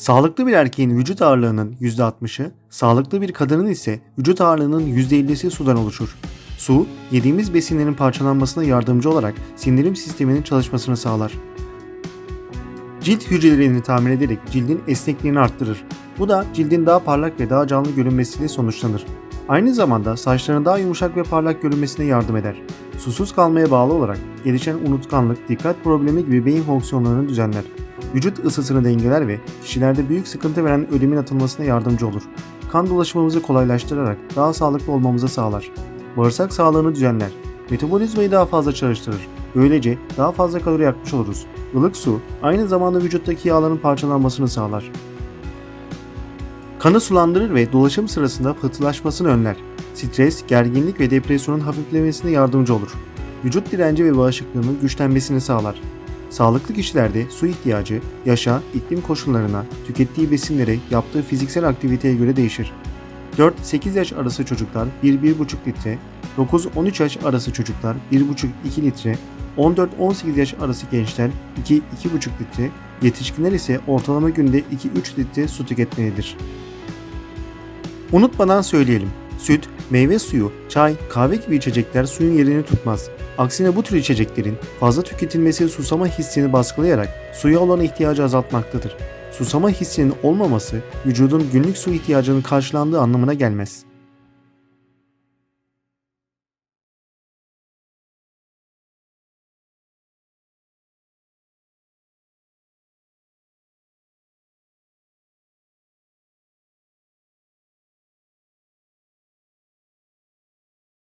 Sağlıklı bir erkeğin vücut ağırlığının %60'ı, sağlıklı bir kadının ise vücut ağırlığının %50'si sudan oluşur. Su, yediğimiz besinlerin parçalanmasına yardımcı olarak sindirim sisteminin çalışmasını sağlar. Cilt hücrelerini tamir ederek cildin esnekliğini arttırır. Bu da cildin daha parlak ve daha canlı görünmesiyle sonuçlanır. Aynı zamanda saçların daha yumuşak ve parlak görünmesine yardım eder. Susuz kalmaya bağlı olarak gelişen unutkanlık, dikkat problemi gibi beyin fonksiyonlarını düzenler. Vücut ısısını dengeler ve kişilerde büyük sıkıntı veren ödemin atılmasına yardımcı olur. Kan dolaşımımızı kolaylaştırarak daha sağlıklı olmamızı sağlar. Bağırsak sağlığını düzenler. Metabolizmayı daha fazla çalıştırır. Böylece daha fazla kalori yakmış oluruz. Ilık su aynı zamanda vücuttaki yağların parçalanmasını sağlar. Kanı sulandırır ve dolaşım sırasında pıhtılaşmasını önler. Stres, gerginlik ve depresyonun hafiflemesine yardımcı olur. Vücut direnci ve bağışıklığının güçlenmesini sağlar. Sağlıklı kişilerde su ihtiyacı, yaşa, iklim koşullarına, tükettiği besinlere, yaptığı fiziksel aktiviteye göre değişir. 4-8 yaş arası çocuklar 1-1,5 litre, 9-13 yaş arası çocuklar 1,5-2 litre, 14-18 yaş arası gençler 2-2,5 litre, yetişkinler ise ortalama günde 2-3 litre su tüketmelidir. Unutmadan söyleyelim. Süt, meyve suyu, çay, kahve gibi içecekler suyun yerini tutmaz. Aksine bu tür içeceklerin fazla tüketilmesi susama hissini baskılayarak suya olan ihtiyacı azaltmaktadır. Susama hissinin olmaması vücudun günlük su ihtiyacının karşılandığı anlamına gelmez.